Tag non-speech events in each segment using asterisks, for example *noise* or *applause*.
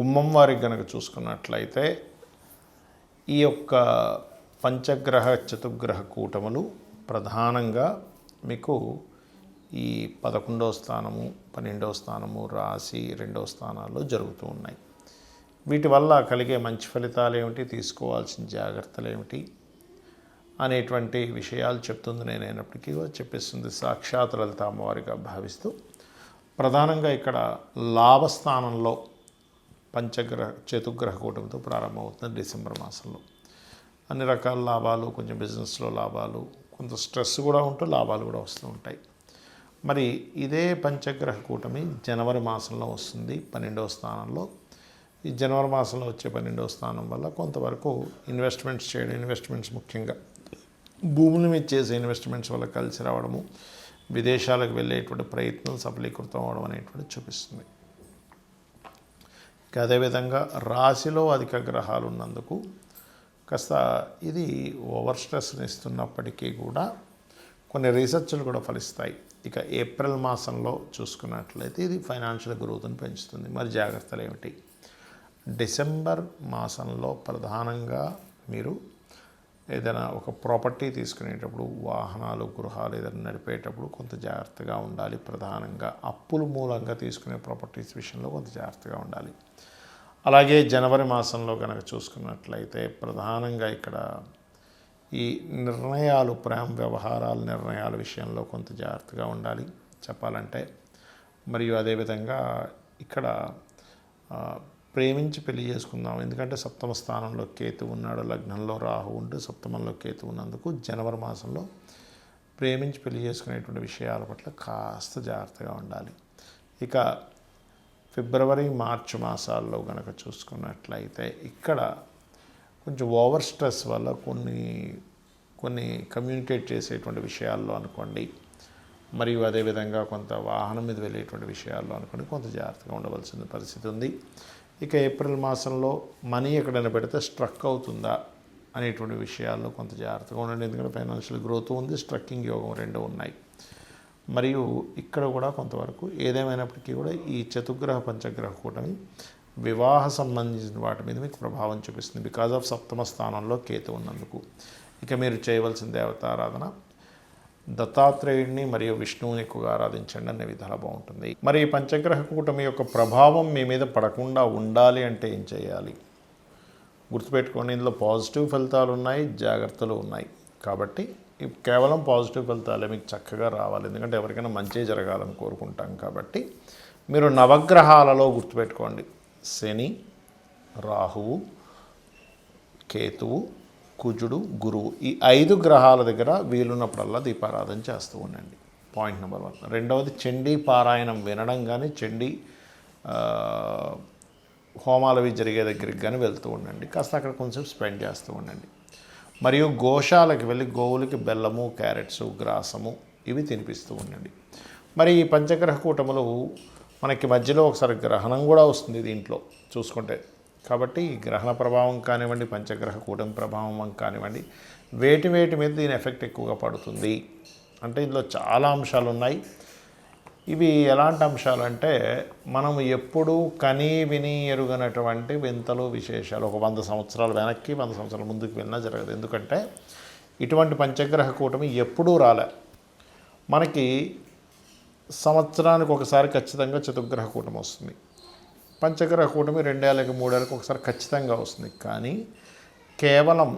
కుంభం వారికి కనుక చూసుకున్నట్లయితే ఈ యొక్క పంచగ్రహ చతుర్గ్రహ కూటములు ప్రధానంగా మీకు ఈ పదకొండవ స్థానము పన్నెండవ స్థానము రాశి రెండవ స్థానాల్లో జరుగుతూ ఉన్నాయి. వీటి వల్ల కలిగే మంచి ఫలితాలు ఏమిటి? తీసుకోవాల్సిన జాగ్రత్తలు ఏమిటి? అనేటువంటి విషయాలు చెప్తుంది నేను అయినప్పటికీ చెప్పేస్తుంది సాక్షాత్ లలిత అమ్మవారిగా భావిస్తూ. ప్రధానంగా ఇక్కడ లాభస్థానంలో పంచగ్రహ చతుగ్రహ కూటమితో ప్రారంభమవుతుంది డిసెంబర్ మాసంలో. అన్ని రకాల లాభాలు కొంచెం బిజినెస్లో లాభాలు కొంత స్ట్రెస్ కూడా ఉంటూ లాభాలు కూడా వస్తూ ఉంటాయి. మరి ఇదే పంచగ్రహ కూటమి జనవరి మాసంలో వస్తుంది పన్నెండవ స్థానంలో. ఈ జనవరి మాసంలో వచ్చే పన్నెండవ స్థానం వల్ల కొంతవరకు ఇన్వెస్ట్మెంట్స్ చేయడం ఇన్వెస్ట్మెంట్స్ ముఖ్యంగా భూముల మీద చేసే ఇన్వెస్ట్మెంట్స్ వల్ల కలిసి రావడము విదేశాలకు వెళ్ళేటువంటి ప్రయత్నం సఫలీకృతం అవడం అనేటువంటి చూపిస్తుంది. అదేవిధంగా రాశిలో అధిక గ్రహాలు ఉన్నందుకు కాస్త ఇది ఓవర్ స్ట్రెస్ని ఇస్తున్నప్పటికీ కూడా కొన్ని రీసెర్చ్లు కూడా ఫలిస్తాయి. ఇక ఏప్రిల్ మాసంలో చూసుకున్నట్లయితే ఇది ఫైనాన్షియల్ గ్రోత్ని పెంచుతుంది. మరి జాగ్రత్తలు ఏమిటి? డిసెంబర్ మాసంలో ప్రధానంగా మీరు ఏదైనా ఒక ప్రాపర్టీ తీసుకునేటప్పుడు వాహనాలు గృహాలు ఏదైనా నడిపేటప్పుడు కొంత జాగ్రత్తగా ఉండాలి. ప్రధానంగా అప్పుల మూలంగా తీసుకునే ప్రాపర్టీస్ విషయంలో కొంత జాగ్రత్తగా ఉండాలి. అలాగే జనవరి మాసంలో కనుక చూసుకున్నట్లయితే ప్రధానంగా ఇక్కడ ఈ నిర్ణయాలు ప్రేమ వ్యవహారాల నిర్ణయాల విషయంలో కొంత జాగ్రత్తగా ఉండాలి చెప్పాలంటే. మరియు అదేవిధంగా ఇక్కడ ప్రేమించి పెళ్ళి చేసుకుందాం. ఎందుకంటే సప్తమ స్థానంలో కేతు ఉన్నాడు లగ్నంలో రాహు ఉంటూ సప్తమంలో కేతు ఉన్నందుకు జనవరి మాసంలో ప్రేమించి పెళ్ళి చేసుకునేటువంటి విషయాల పట్ల కాస్త జాగ్రత్తగా ఉండాలి. ఇక ఫిబ్రవరి మార్చి మాసాల్లో కనుక చూసుకున్నట్లయితే ఇక్కడ కొంచెం ఓవర్ స్ట్రెస్ వల్ల కొన్ని కొన్ని కమ్యూనికేట్ చేసేటువంటి విషయాల్లో అనుకోండి మరియు అదేవిధంగా కొంత వాహనం మీద వెళ్ళేటువంటి విషయాల్లో అనుకోండి కొంత జాగ్రత్తగా ఉండవలసిన పరిస్థితి ఉంది. ఇక ఏప్రిల్ మాసంలో మనీ ఎక్కడైనా పెడితే స్ట్రక్ అవుతుందా అనేటువంటి విషయాల్లో కొంత జాగ్రత్తగా ఉండండి. ఎందుకంటే ఫైనాన్షియల్ గ్రోత్ ఉంది స్ట్రక్కింగ్ యోగం రెండు ఉన్నాయి. మరియు ఇక్కడ కూడా కొంతవరకు ఏదేమైనప్పటికీ కూడా ఈ చతుగ్రహ పంచగ్రహ కూటమి వివాహ సంబంధించిన వాటి మీద మీకు ప్రభావం చూపిస్తుంది. బికాజ్ ఆఫ్ సప్తమ స్థానంలో కేతు ఉన్నందుకు. ఇక మీరు చేయవలసిన దేవతారాధన దత్తాత్రేయుడిని మరియు విష్ణువుని ఎక్కువగా ఆరాధించండి అనే విధాలు బాగుంటుంది. మరి ఈ పంచగ్రహ కూటమి యొక్క ప్రభావం మీ మీద పడకుండా ఉండాలి అంటే ఏం చేయాలి? గుర్తుపెట్టుకోండి ఇందులో పాజిటివ్ ఫలితాలు ఉన్నాయి జాగ్రత్తలు ఉన్నాయి. కాబట్టి కేవలం పాజిటివ్ ఫలితాలే మీకు చక్కగా రావాలి. ఎందుకంటే ఎవరికైనా మంచి జరగాలని కోరుకుంటాం కాబట్టి మీరు నవగ్రహాలలో గుర్తుపెట్టుకోండి. శని రాహువు కేతువు కుజుడు గురువు ఈ ఐదు గ్రహాల దగ్గర వీలున్నప్పుడల్లా దీపారాధన చేస్తూ ఉండండి. పాయింట్ నెంబర్ వన్ రెండవది చండీ పారాయణం వినడం కానీ చండీ హోమాలవి జరిగే దగ్గరికి కానీ వెళ్తూ ఉండండి. కాస్త అక్కడ కొంచెం స్పెండ్ చేస్తూ ఉండండి. మరియు గోశాలకు వెళ్ళి గోవులకి బెల్లము క్యారెట్స్ గ్రాసము ఇవి తినిపిస్తూ ఉండండి. మరి ఈ పంచగ్రహ కూటములు మనకి మధ్యలో ఒకసారి గ్రహణం కూడా వస్తుంది దీంట్లో. చూసుకుంటే కాబట్టి ఈ గ్రహణ ప్రభావం కానివ్వండి పంచగ్రహ కూటమి ప్రభావం కానివ్వండి వేటి వేటి మీద దీని ఎఫెక్ట్ ఎక్కువగా పడుతుంది. అంటే ఇందులో చాలా అంశాలు ఉన్నాయి ఇవి ఎలాంటి అంశాలు అంటే మనం ఎప్పుడూ కనీ విని ఎరుగనటువంటి వింతలు విశేషాలు ఒక వంద సంవత్సరాలు వెనక్కి వంద సంవత్సరాల ముందుకు వెళ్ళినా జరగదు. ఎందుకంటే ఇటువంటి పంచగ్రహ కూటమి ఎప్పుడూ రాలే. మనకి సంవత్సరానికి ఒకసారి ఖచ్చితంగా చతుర్గ్రహ కూటమి వస్తుంది. పంచగ్రహ కూటమి రెండేళ్ళకి మూడేళ్ళకి ఒకసారి ఖచ్చితంగా వస్తుంది. కానీ కేవలం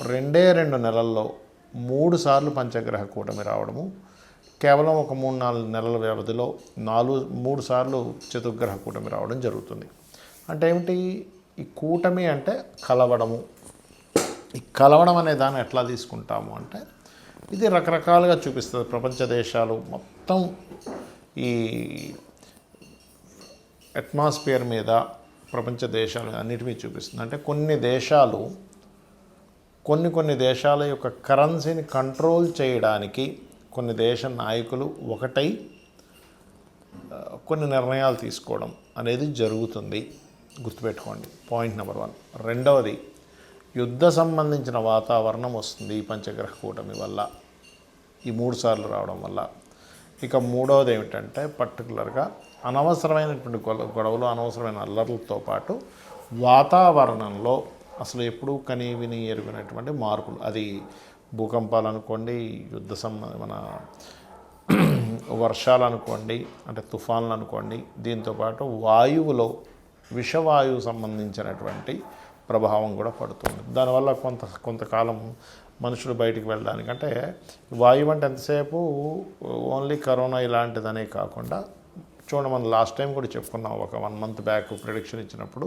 రెండే రెండు నెలల్లో మూడు సార్లు పంచగ్రహ కూటమి రావడము కేవలం ఒక మూడు నాలుగు నెలల వ్యవధిలో నాలుగు మూడు సార్లు చతుర్గ్రహ కూటమి రావడం జరుగుతుంది. అంటే ఏమిటి? ఈ కూటమి అంటే కలవడము. ఈ కలవడం అనే దాన్ని ఎట్లా తీసుకుంటాము అంటే ఇది రకరకాలుగా చూపిస్తుంది. ప్రపంచ దేశాలు మొత్తం ఈ అట్మాస్ఫియర్ మీద ప్రపంచ దేశాలు అన్నిటినీ చూపిస్తుంది. అంటే కొన్ని దేశాలు కొన్ని కొన్ని దేశాల యొక్క కరెన్సీని కంట్రోల్ చేయడానికి కొన్ని దేశ నాయకులు ఒకటై కొన్ని నిర్ణయాలు తీసుకోవడం అనేది జరుగుతుంది. గుర్తుపెట్టుకోండి పాయింట్ నెంబర్ వన్. రెండవది యుద్ధ సంబంధించిన వాతావరణం వస్తుంది ఈ పంచగ్రహ కూటమి వల్ల ఈ మూడు సార్లు రావడం వల్ల. ఇక మూడవది ఏమిటంటే పర్టికులర్గా అనవసరమైనటువంటి గొడవలు అనవసరమైన అల్లర్లతో పాటు వాతావరణంలో అసలు ఎప్పుడూ కని విని ఎరుగినటువంటి మార్పులు. అది భూకంపాలు అనుకోండి యుద్ధ సంబంధ మన *clears throat* వర్షాలు అనుకోండి అంటే తుఫాన్లు అనుకోండి దీంతోపాటు వాయువులో విషవాయువు సంబంధించినటువంటి ప్రభావం కూడా పడుతుంది. దానివల్ల కొంత కొంతకాలం మనుషులు బయటికి వెళ్ళడానికి అంటే వాయువు అంటే ఎంతసేపు? ఓన్లీ కరోనా ఇలాంటిదనే కాకుండా చూడండి మనం లాస్ట్ టైం కూడా చెప్పుకున్నాం. ఒక వన్ మంత్ బ్యాక్ ప్రిడిక్షన్ ఇచ్చినప్పుడు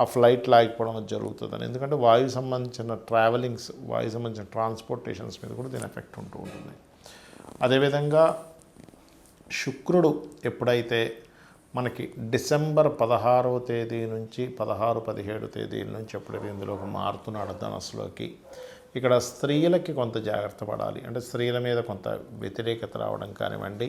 ఆ ఫ్లైట్ లాగిపోవడం జరుగుతుందని. ఎందుకంటే వాయు సంబంధించిన ట్రావెలింగ్స్ వాయు సంబంధించిన ట్రాన్స్పోర్టేషన్స్ మీద కూడా దీని ఎఫెక్ట్ ఉంటూ ఉంటుంది. అదేవిధంగా శుక్రుడు ఎప్పుడైతే మనకి డిసెంబర్ పదహారవ తేదీ నుంచి పదహారు పదిహేడు తేదీల నుంచి ఎప్పుడైతే ఇందులోకి మారుతున్నాడు ధనస్సులోకి ఇక్కడ స్త్రీలకి కొంత జాగ్రత్త పడాలి. అంటే స్త్రీల మీద కొంత వ్యతిరేకత రావడం కానివ్వండి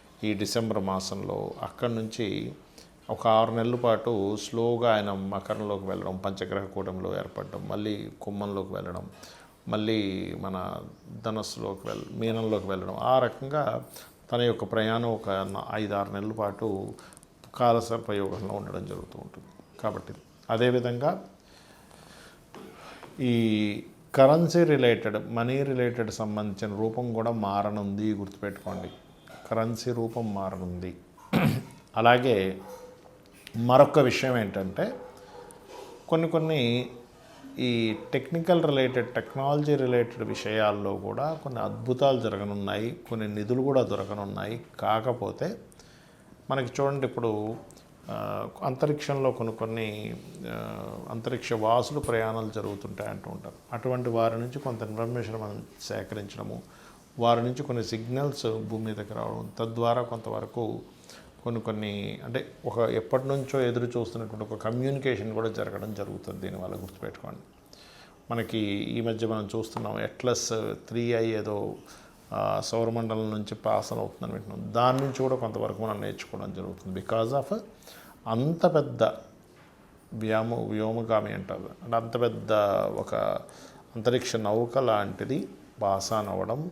ఈ డిసెంబర్ మాసంలో అక్కడి నుంచి ఒక ఆరు నెలల పాటు స్లోగా ఆయన మకరంలోకి వెళ్ళడం పంచగ్రహ కూటంలో ఏర్పడడం మళ్ళీ కుమ్మంలోకి వెళ్ళడం మళ్ళీ మన ధనస్సులోకి వెళ్ళ మీనంలోకి వెళ్ళడం. ఆ రకంగా తన యొక్క ప్రయాణం ఒక ఐదు ఆరు నెలల పాటు కాలసర్పయోగంలో ఉండడం జరుగుతూ ఉంటుంది. కాబట్టి అదేవిధంగా ఈ కరెన్సీ రిలేటెడ్ మనీ రిలేటెడ్ సంబంధించిన రూపం కూడా మారనుంది గుర్తుపెట్టుకోండి. కరెన్సీ రూపం మారనుంది. అలాగే మరొక విషయం ఏంటంటే కొన్ని కొన్ని ఈ టెక్నికల్ రిలేటెడ్ టెక్నాలజీ రిలేటెడ్ విషయాల్లో కూడా కొన్ని అద్భుతాలు జరగనున్నాయి కొన్ని నిధులు కూడా దొరకనున్నాయి. కాకపోతే మనకి చూడండి ఇప్పుడు అంతరిక్షంలో కొన్ని కొన్ని అంతరిక్ష వాసులు ప్రయాణాలు జరుగుతుంటాయి అంటూ ఉంటారు. అటువంటి వారి నుంచి కొంత ఇన్ఫర్మేషన్ మనం సేకరించడము వారి నుంచి కొన్ని సిగ్నల్స్ భూమి మీదకి రావడం తద్వారా కొంతవరకు కొన్ని కొన్ని అంటే ఒక ఎప్పటి నుంచో ఎదురు చూస్తున్నటువంటి ఒక కమ్యూనికేషన్ కూడా జరగడం జరుగుతుంది దీనివల్ల గుర్తుపెట్టుకోండి. మనకి ఈ మధ్య మనం చూస్తున్నాం ఎట్లస్ త్రీ ఐ ఏదో సౌరమండలం నుంచి పాస్ అవుతుందని వింటున్నాం. దాని నుంచి కూడా కొంతవరకు మనం నేర్చుకోవడం జరుగుతుంది. బికాజ్ ఆఫ్ అంత పెద్ద వ్యామ వ్యోమగామి అంటారు. అంటే అంత పెద్ద ఒక అంతరిక్ష నౌక లాంటిది పాసాన్ అవ్వడం